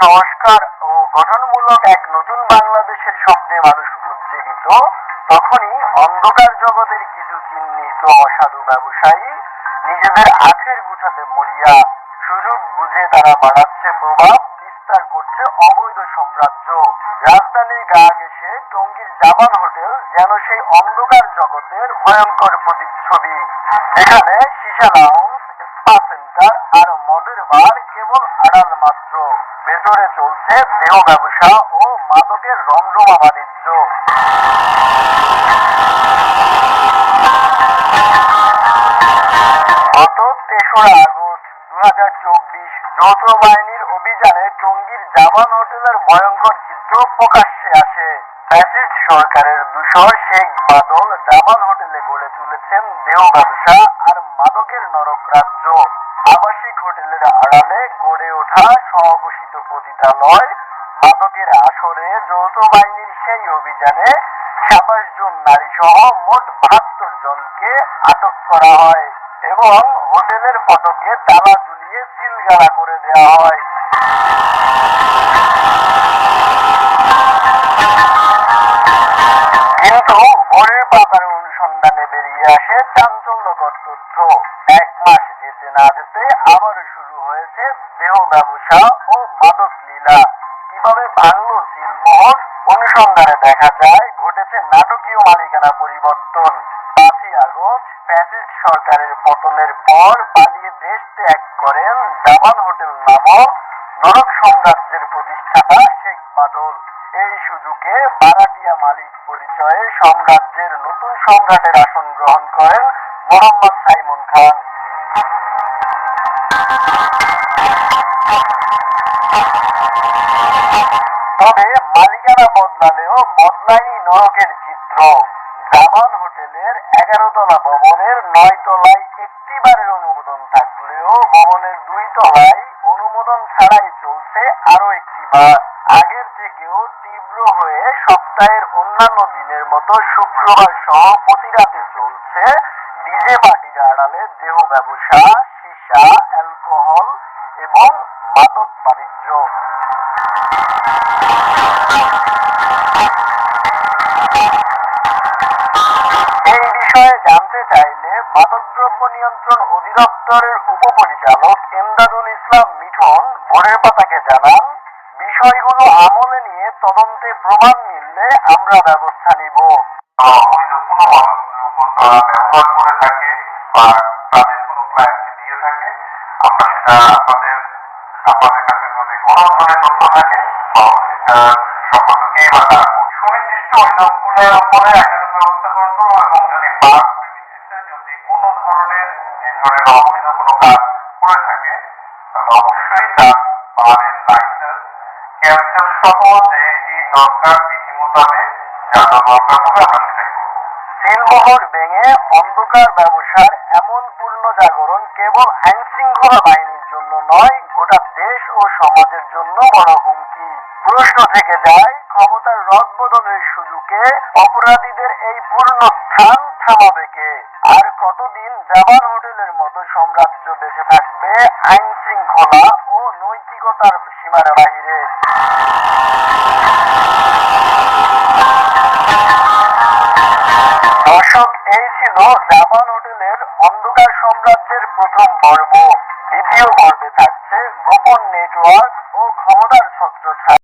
সংস্কার ও গঠনমূলক এক নতুন বাংলাদেশের স্বপ্নে মানুষ উজ্জীবিত, তখনই অন্ধকার জগতের কিছু চিহ্নিত অসাধু ব্যবসায়ী নিজেদের আখের গুছাতে মরিয়া সুযোগ বুঝে তারা বাড়াচ্ছে প্রভাব, বিস্তার করছে অবৈধ সাম্রাজ্য। রাজধানীর গা ঘেসে টঙ্গীর হোটেল যেন সেই অন্ধকার জগতের ভয়ঙ্কর প্রতিচ্ছবি। যেখানে সীসা লাউন্স স্পা সেন্টার আর মদের বার কেবল মাত্র ভেতরে চলছে দেহ ব্যবসা ও মাদকের রমরমা বাণিজ্য। গত তেসরা আগস্ট দু হাজার চব্বিশ যৌথ বাহিনীর অভিযানে টঙ্গীর জামান হোটেলের ভয়ঙ্কর চিত্র প্রকাশ্যে আসে। ফ্যাসিস্ট সরকারের দূষর শেখ বাদল জামান হোটেলে গড়ে তুলেছেন দেহ ব্যবসা আর মাদকের নরক রাজ্য। আবাসিক হোটেলের আড়ালে স্বঘোষিত পতিতালয় মাদকের আসরে যৌথ বাহিনীর সেই অভিযানে সাতাশ জন নারী সহ মোট বাহাত্তর জনকে আটক করা হয় এবং হোটেলের ফটকে তালা ঝুলিয়ে সিলগালা করে দেওয়া হয়। কিন্তু ভোরের পাতার অনুসন্ধানে বেরিয়ে আসে চাঞ্চল্যকর তথ্য। এক মাস যেতে না হয়েছে দেহ ব্যবসা ও মাদক লীলা। কীভাবে ভাঙল সিলমোহর অনুসন্ধানে দেখা যায়, ঘটেছে নাটকীয় মালিকানা পরিবর্তন। পাঁচই আগস্ট সরকারের পতনের পর পালিয়ে দেশ ত্যাগ করেন জামান হোটেল নামক নরক সাম্রাজ্যের প্রতিষ্ঠাতা শেখ বাদল। এই সুযোগে বারাটিয়া মালিক পরিচয়ে সাম্রাজ্যের নতুন সম্রাটের আসন গ্রহণ করেন মোহাম্মদ সাইমন খান। তবে মালিকানা বদলালেও বদলায়নি নরকের চিত্র। জামান হোটেলের এগারো তলা ভবনের নয় তলায় একটিবারের অনুমোদন থাকলেও ভবনের দুই তলায় অনুমোদন ছাড়াই চলছে আরও একটি বার আগের থেকেও তীব্র হয়ে সপ্তাহের অন্যান্য দিনের মতো শুক্রবার সহ প্রতি রাতে চলছে ডিজে পার্টির আড়ালে দেহ ব্যবসা, সীসা, অ্যালকোহল এবং মাদক বাণিজ্য। অধিদপ্তরের উপপরিচালক এমদাদুল ইসলাম মিঠন ভোরের পাতাকে জানান, বিষয়গুলো আমলে নিয়ে তদন্তে প্রমাণ মিললে আমরা ব্যবস্থা নিব। সুনির্দিষ্ট ওই লোকগুলোর উপরে আইনের ব্যবস্থা করব এবং যদি বাদ ভিত্তিতে যদি কোনো ধরনের অবৈধ কোনো কাজ করে থাকে, তাহলে অবশ্যই তার বারের লাইসেন্স। ক্যান্সেল সহ যে কি দরকার বিধি মোতাবেক যা দরকার হবে আমরা সেটাই করব। সিলমোহর ভেঙে অন্ধকার ব্যবসার এমন পূর্ণ জাগরণ কেবল আইন শৃঙ্খলা বাহিনীর জন্য নয়, গোটা দেশ ও সমাজের জন্য বড় হুমকি। প্রশ্ন থেকে যায়, ক্ষমতার রদ বদলের সুযোগে অপরাধীদের এই পূর্ণ স্থান থামাবে কে? আর কতদিন জামান হোটেলের মতো সাম্রাজ্য বেঁচে থাকবে? আইন শৃঙ্খলা ও নৈতিকতার সীমার বাহিরে। দর্শক, এই ছিল জাপান হোটেলের অন্ধকার সাম্রাজ্যের প্রথম পর্ব। দ্বিতীয় পর্বে থাকছে গোপন নেটওয়ার্ক ও ক্ষমতার ছত্রছায়া।